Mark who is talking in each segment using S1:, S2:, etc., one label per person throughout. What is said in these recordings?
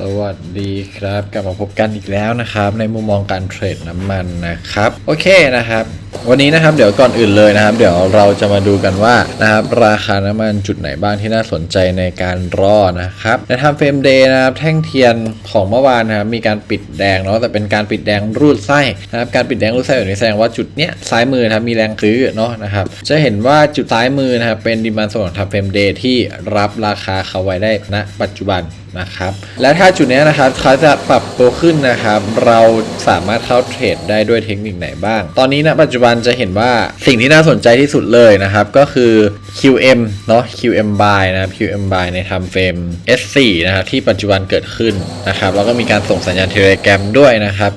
S1: สวัสดีครับกลับมาพบกันอีกแล้วนะครับ ในมุมมองการเทรดน้ำมันนะครับ โอเคนะครับ วันนี้นะครับเดี๋ยวก่อนอื่นเลยนะครับ เดี๋ยวเราจะมาดูกันว่านะครับราคาน้ำมันจุดไหนบ้างที่น่าสนใจในการรอนะครับในทำเฟรมเดย์นะครับแท่งเทียนของเมื่อวานนะครับมีการปิดแดงเนาะแต่เป็นการปิดแดงรูดไส้นะครับการปิดแดงรูดไส้แบบนี้แสดงว่าจุดเนี้ยซ้ายมือนะครับมีแรงซื้อเนาะนะครับจะเห็นว่าจุดซ้ายมือนะครับเป็นดิมานโซนของทำเฟรมเดย์ที่รับราคาเขาไว้ได้ณปัจจุบันนะครับและถ้าจุดเนี้ยนะครับเขาจะปรับตัวขึ้นนะครับ เราสามารถเข้าเทรดได้ด้วยเทคนิคไหนบ้าง ตอนนี้ณปัจจุบันจะเห็นว่าสิ่งที่น่าสนใจที่สุดเลยนะครับ ก็คือ QM เนาะ QM buy นะครับ QM buy ในทำเฟรม S4 นะครับที่ปัจจุบันเกิดขึ้นนะครับ แล้วก็มีการส่งสัญญาณเทเลแกรมด้วยนะครับ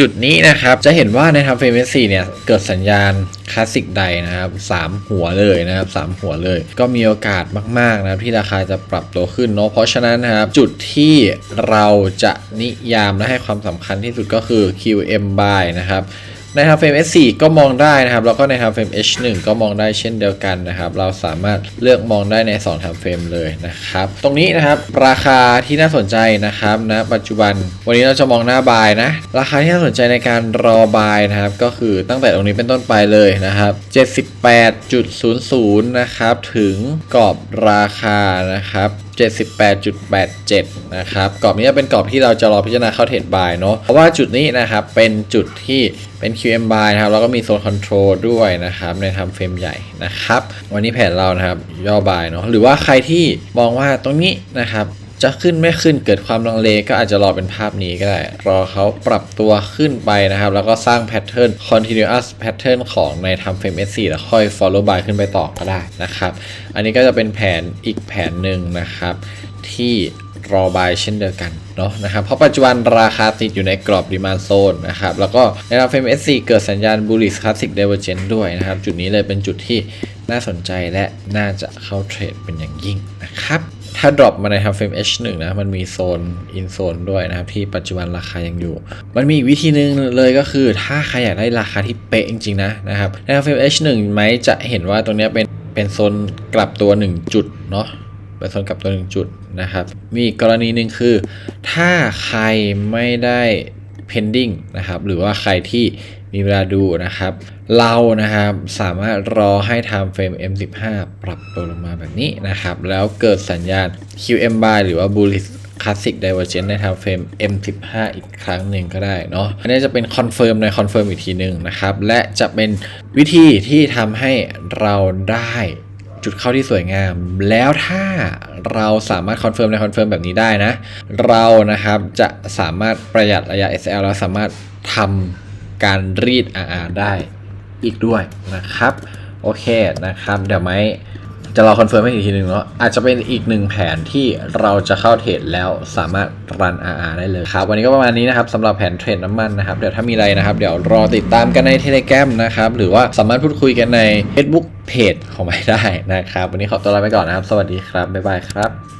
S1: จุดนี้นะครับจะเห็นว่าในทำเฟรม S4 เนี่ยเกิดสัญญาณคลาสสิกใดนะครับสามหัวเลยนะครับสามหัวเลย ก็มีโอกาสมากๆนะครับที่ราคาจะปรับตัวขึ้นเนาะเพราะฉะนั้นนะครับ จุดที่เราจะนิยามและให้ความสำคัญที่สุดก็คือ QM buy นะครับ ในทางเฟรม S4 ก็มองได้นะครับ แล้วก็ในทางเฟรม H1 ก็มองได้เช่นเดียวกันนะครับ เราสามารถเลือกมองได้ใน2ทางเฟรมเลยนะครับ ตรงนี้นะครับราคาที่น่าสนใจนะครับนะปัจจุบัน วันนี้เราจะมองหน้าบายนะ ราคาที่น่าสนใจในการรอบายนะครับ ก็คือตั้งแต่ตรงนี้เป็นต้นไปเลยนะครับ78.00นะครับถึงกรอบราคานะครับ 78.87 นะครับกรอบนี้จะเป็นกรอบที่เราจะรอพิจารณาเข้าเทรดบายเนาะเพราะว่าจุดนี้นะครับเป็นจุดที่เป็น QM buy นะครับแล้วก็มีโซนคอนโทรลด้วยนะครับในทำเฟรมใหญ่นะครับ วันนี้แผนเรานะครับย่อบายเนาะหรือว่าใครที่มองว่าตรงนี้นะครับ จะขึ้นไม่ขึ้นเกิดความลังเลก็อาจจะรอเป็นภาพนี้ก็ได้ รอเขาปรับตัวขึ้นไปนะครับ แล้วก็สร้างแพทเทิร์น continuous pattern ของในทำเฟรม S4 แล้วค่อย follow by ขึ้นไปต่อก็ได้นะครับ อันนี้ก็จะเป็นแผนอีกแผนหนึ่งนะครับ ที่รอบายเช่นเดียวกันเนาะนะครับเพราะปัจจุบันราคาติดอยู่ในกรอบ demand zone นะครับแล้วก็ในทำเฟม S4 เกิดสัญญาณ bullish classic divergence ด้วยนะครับ จุดนี้เลยเป็นจุดที่ น่าสนใจและน่าจะเข้าเทรดเป็นอย่างยิ่งนะครับ ถ้า drop มาในทำเฟรม H1 นะ มันมีโซน in zone ด้วยนะครับ ที่ปัจจุบันราคายังอยู่ มันมีอีกวิธีหนึ่งเลยก็คือ ถ้าใครอยากได้ราคาที่เป๊ะจริง ๆ นะนะครับในทำเฟรม H1 ไหมจะเห็นว่าตรงนี้เป็นเป็นโซนกลับตัว 1 จุดเนาะเป็นโซนกลับตัว 1 จุดนะครับ มีกรณีหนึ่งคือ ถ้าใครไม่ได้ pending นะครับ หรือว่าใครที่ มีเวลาดูนะครับ เรานะครับสามารถรอให้ time frame M15 ปรับตัวลงมาแบบนี้นะครับ แล้วเกิดสัญญาณ QM buy หรือว่า bullish classic divergence ใน time frame M15 อีกครั้งหนึ่งก็ได้เนาะ อันนี้จะเป็น confirm ใน confirm อีกทีหนึ่งนะครับ และจะเป็นวิธีที่ทำให้เราได้จุดเข้าที่สวยงาม แล้วถ้าเราสามารถคอนเฟิร์มในคอนเฟิร์มแบบนี้ได้นะ เรานะครับจะสามารถประหยัดระยะ SL แล้วสามารถทำ การรีด RR ได้อีกด้วยนะครับ โอเคนะครับ เดี๋ยวไหมจะรอคอนเฟิร์มให้อีกทีหนึ่งเนาะอาจจะเป็นอีกหนึ่งแผนที่เราจะเข้าเทรดแล้วสามารถรัน RR ได้เลยครับ วันนี้ก็ประมาณนี้นะครับสำหรับแผนเทรดน้ำมันนะครับ เดี๋ยวถ้ามีอะไรนะครับ เดี๋ยวรอติดตามกันใน Telegram นะครับ หรือว่าสามารถพูดคุยกันใน Facebook เพจของไม่ได้นะครับ วันนี้ขอตัวลาไปก่อนนะครับ สวัสดีครับบ๊ายบายครับ